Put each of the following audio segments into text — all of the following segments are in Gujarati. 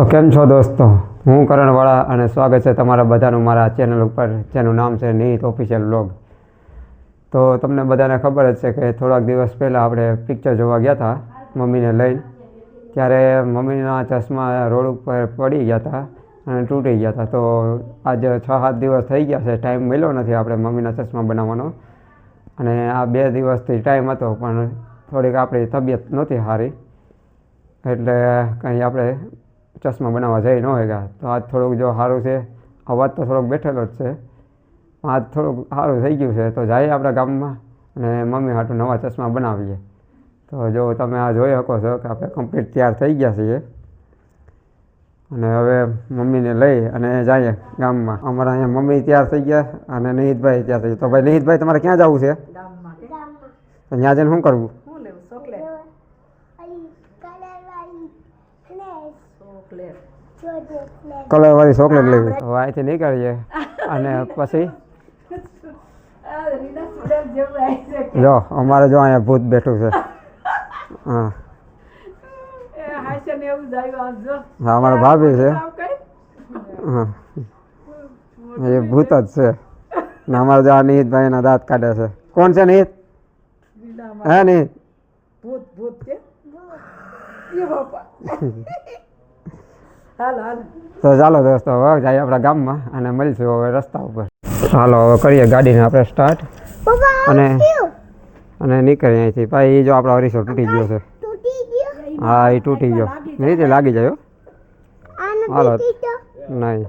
તો કેમ છો દોસ્તો? હું કરણવાળા અને સ્વાગત છે તમારા બધાનું મારા ચેનલ ઉપર, જેનું નામ છે નીત ઓફિશિયલ બ્લોગ તો તમને બધાને ખબર જ છે કે થોડાક દિવસ પહેલાં આપણે પિક્ચર જોવા ગયા હતા મમ્મીને લઈને ત્યારે મમ્મીના ચશ્મા રોડ ઉપર પડી ગયા હતા અને તૂટી ગયા હતા તો આજે છ સાત દિવસ થઈ ગયા છે ટાઈમ મળ્યો નથી આપણે મમ્મીના ચશ્મા બનાવવાનો. અને આ બે દિવસથી ટાઈમ હતો, પણ થોડીક આપણી તબિયત નહોતી સારી. એટલે કંઈ આપણે ચશ્મા બનાવવા જઈ ન હોય ગયા તો આજ થોડુંક જો સારું છે. અવાજ તો થોડોક બેઠેલો જ છે. આજ થોડુંક સારું થઈ ગયું છે. તો જઈએ આપણા ગામમાં અને મમ્મી હાટું નવા ચશ્મા બનાવીએ. તો જો તમે આ જોઈ શકો છો કે આપણે કમ્પ્લીટ તૈયાર થઈ ગયા છીએ. અને હવે મમ્મીને લઈ અને જઈએ ગામમાં. અમારા અહીંયા મમ્મી તૈયાર થઈ ગયા અને નિહિતભાઈ તૈયાર થઈ ગયા. તો ભાઈ નિહિતભાઈ તમારે ક્યાં જવું છે? ત્યાં જઈને શું કરવું શું લેવું ચોકલેટ ચોકલેટ. કલરવાળી ચોકલેટ લેવી. તો અહીંથી નીકળીએ. અને પછી? જો અમારે જો અહીંયા ભૂત બેઠું છે. હા. અમારા ભાભી છે. હા. એ ભૂત જ છે. ને અમારે જો આ નિહિતભાઈ ના દાંત કાઢે છે. કોણ છે નિહિત હે નિહિત ભૂત ભૂત કે? બાપા. તો ચાલો દોસ્તો હવે જઈએ આપણા ગામમાં અને મળીશું હવે રસ્તા ઉપર. ચાલો હવે કરીએ ગાડીને આપણે સ્ટાર્ટ અને અને નીકળીએ અહીંથી. ભાઈ જો આપણો અરીસો તૂટી ગયો છે. હા એ તૂટી ગયો. નહીં તે લાગી જાય હાલો. નહીં.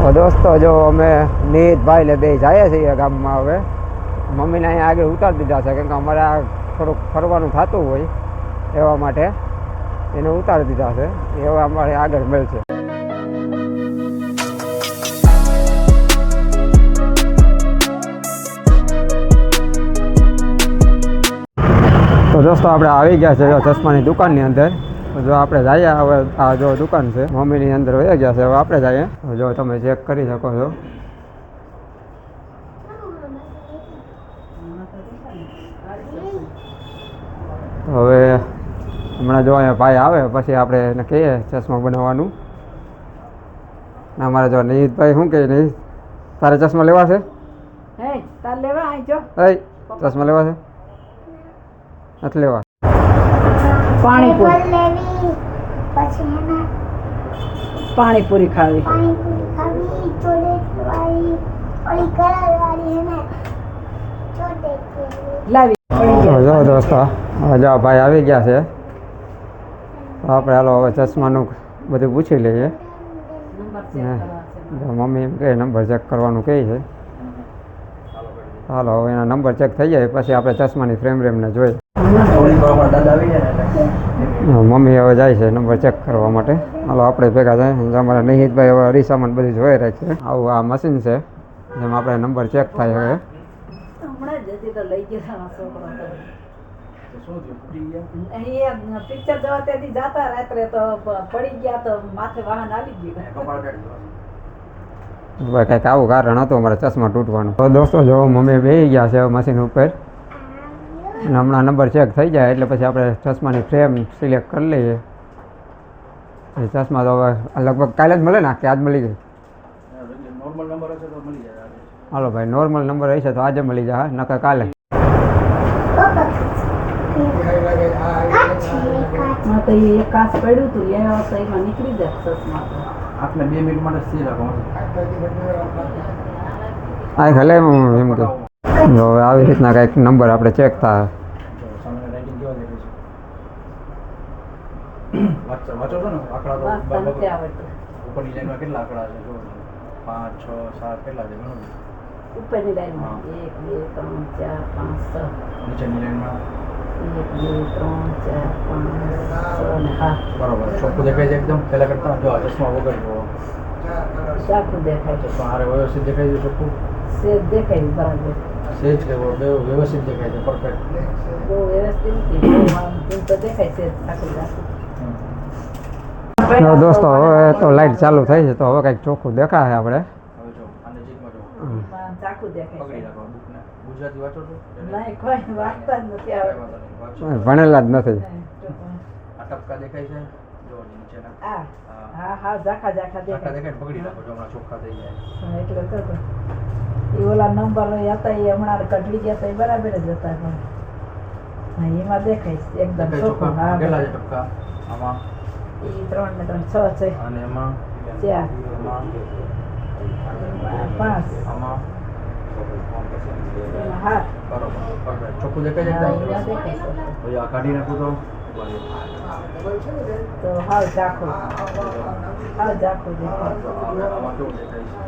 તો દોસ્તો જો અમે નીતભાઈ ને બે જઈએ છીએ ગામમાં હવે. મમ્મીને અહીંયા આગળ ઉતારી દીધા છે કેમ કે અમારે આ થોડુંક ફરવાનું થતું હોય એવા માટે. એને ઉતારી દીધા છે. એ હવે અમારે આગળ મળશે. તો દોસ્તો, આપણે આવી ગયા છે ચશ્માની દુકાનની અંદર. જો આપણે જઈએ, હવે આ જો દુકાન છે, મમ્મીની અંદર વહી ગયા છે, હવે આપણે જઈએ. જો તમે ચેક કરી શકો છો. હવે હમણાં જો અહીંયા ભાઈ આવે પછી આપણે એને કહીએ ચશ્મા બનાવવાનું. ને અમારે જો નિહિતભાઈ શું કહે નહીં તારે ચશ્મા લેવા છે? હે લેવા આઈ ચશ્મા લેવા છે? નથી લેવા. પાણીપુરી. પાણીપુરી ખાવી. લેવી. જો દોસ્તો જો ભાઈ આવી ગયા છે. આપણે હાલો હવે ચશ્માનું બધું પૂછી લઈએ. છે મમ્મી એમ કહે નંબર ચેક કરવાનું કહે છે. હાલો હવે એના નંબર ચેક થઈ જાય પછી આપણે ચશ્માની ફ્રેમ રેમને જોઈએ. મમ્મી હવે જાય છે નંબર ચેક કરવા માટે. હાલો આપણે ભેગા થાય. અને અમારા નિહિતભાઈ હવે અરીસામાન બધું જોઈ રાખે આવું આ મશીન છે જેમાં આપણે નંબર ચેક થાય હવે. હમણાં જ હજી તો લઈ ગયા? હતા છોકરો તો અહીં પિક્ચર જોવા ત્યાંથી જાતા રાત્રે તો પડી ગયા તો માથે વાહન આવી ગયું. ભાઈ કંઈક આવું કારણ હતું અમારે ચશ્મા તૂટવાનું. તો દોસ્તો જો મમ્મી બે ગયા છે હવે મશીન ઉપર અને હમણાં નંબર ચેક થઈ જાય એટલે પછી આપણે ચશ્માની ફ્રેમ સિલેક્ટ કરી લઈએ. એ ચશ્મા તો હવે લગભગ કાલે જ મળે ને કે આજ મળી ગઈ. હાલો ભાઈ નોર્મલ નંબર હશે તો આજે મળી જાય નકર કાલે. આવી રીતના કંઈક નંબર આપણે ચેક થાય પાંચ છ સાત કેટલા છે ઉપરની લાઈનમાં એક બે ત્રણ ચાર પાંચ છ નીચેની લાઈનમાં એક બે ત્રણ ચાર પાંચ છ ને સાત. બરોબર. ચોખ્ખું દેખાય છે એકદમ? પહેલાં કરતા જો ચશ્મા વગર જો. ચાકુ દેખાય છે. ચશ્મા હારે વ્યવસ્થિત દેખાય છે ચોખ્ખું? સેજ દેખાય બરાબર. સેજ વ્યવસ્થિત દેખાય છે પરફેક્ટ બહુ વ્યવસ્થિત નથી. તો દેખાય દોસ્તો હવે તો લાઈટ ચાલુ થઈ છે તો હવે કંઈક ચોખ્ખું દેખાય આપણે હવે જો આ નજીકમાં જો ચાકુ દેખાય પકડી છે રાખો બુકને ગુજરાતી વાંચો છો નહીં કોઈ વાંચતા જ નથી આવડતું વાંધો નહીં વાંચો. ભણેલા જ નથી. નહીં, જો પણ. આ ટપકા દેખાય છે? જો નીચે આ. હા. હા હા ઝાખા ઝાખા દેખાય. દેખાય પકડી રાખો જો હમણાં ચોખ્ખા થઈ જાય. એટલે તો તો. ઓલા નંબર હતા એ હમણાં કઢવી ગયા હતા એ બરાબર જ હતા પણ. એમાં દેખાય છે એકદમ ચોખ્ખું. હા કેટલા છે ટપકા? આમાં? ઈ ત્રણ ને ત્રણ છ છે. અને એમાં? ચાર. પાંચ. આમાં બરોબર. ચોખ્ખું દેખાય છે હા, દેખાય છે પછી આ કાઢી નાખું તો? તો હાવ ઝાખું હાવ ઝાખું દેખાય. હવે આમાં કેવું દેખાય છે?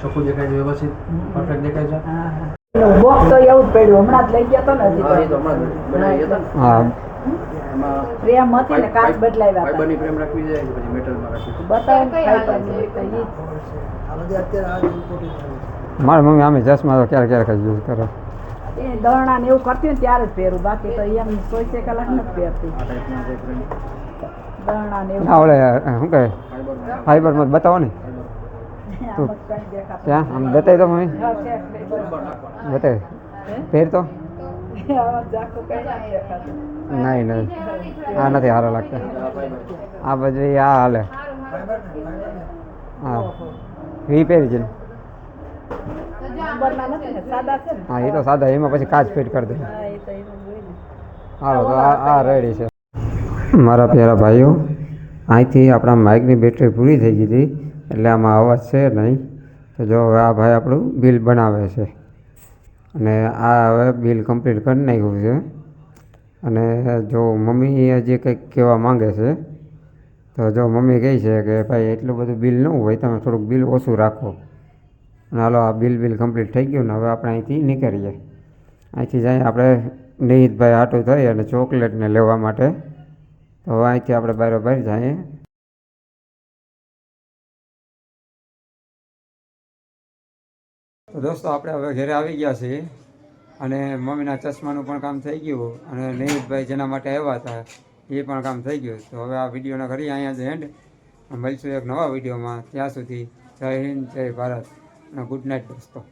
ચોખ્ખું દેખાય. છે વ્યવસ્થિત? પરફેક્ટ દેખાય છે? હા હા. બોક્સ તો એવું જ પડ્યું. હમણાં જ લઈ ગયા તો ને હજી તો. હમણાં બનાવી ગયા ને. હા. એમાં ફ્રેમ હતી ને કાચ બદલાવ્યા ફાઈબરની ફ્રેમ રાખવી જાય કે પછી મેટલમાં રાખવી બતાવે ને ફાઈબરની તો ઈ મારી મમ્મી આમે ચશ્મા તો ક્યારેક ક્યારેક યુઝ કરે. એ દરણા ને એવું કરતી હોય ને ત્યારે જ પહેરું. બાકી તો એમ ચોવીસે કલાક નથી પહેરતી. આ ટાઈપના જે ફ્રેમ દરણા ને એવું ના શું કહે? ફાઈબરમાં જ બતાવો ને. ક્યાં? આમ બતાવી તો મમ્મી. બતાવી પહેર તો નહીં નહીં. આ નથી સારો લાગતા. આ પછી આ હાલે. હા. વી પહેરી છે હા એ તો સાદા, એમાં પછી કાચ ફિટ કરી દે. હાલો, તો આ રેડી છે. મારા પ્યારા ભાઈઓ, અહીંથી આપણા માઇકની બેટરી પૂરી થઈ ગઈ હતી. એટલે આમાં અવાજ છે નહીં. તો જો હવે આ ભાઈ આપણું બિલ બનાવે છે. અને આ હવે બિલ કમ્પ્લીટ કરી નાખ્યું છે. અને જો મમ્મી હજી કંઈક કહેવા માંગે છે, તો જો મમ્મી કહે છે કે ભાઈ, એટલું બધું બિલ ન હોય, તમે થોડુંક બિલ ઓછું રાખો. અને હાલો, આ બિલ બિલ કમ્પ્લીટ થઈ ગયું ને હવે આપણે અહીંથી નીકળીએ. અહીંથી જઈએ આપણે નિહિતભાઈ આટું થઈ અને ચોકલેટને લેવા માટે. તો હવે અહીંથી આપણે બરાબર જઈએ. તો દોસ્તો, આપણે હવે ઘરે આવી ગયા છીએ અને મમ્મીના ચશ્માનું પણ કામ થઈ ગયું અને નિહિતભાઈ જેના માટે આવ્યા હતા, એ પણ કામ થઈ ગયું. તો હવે આ વિડીયોના ઘરે અહીંયા જ એન્ડ મળીશું એક નવા વિડીયોમાં. ત્યાં સુધી જય હિન્દ, જય ભારત અને ગુડ નાઇટ દોસ્તો.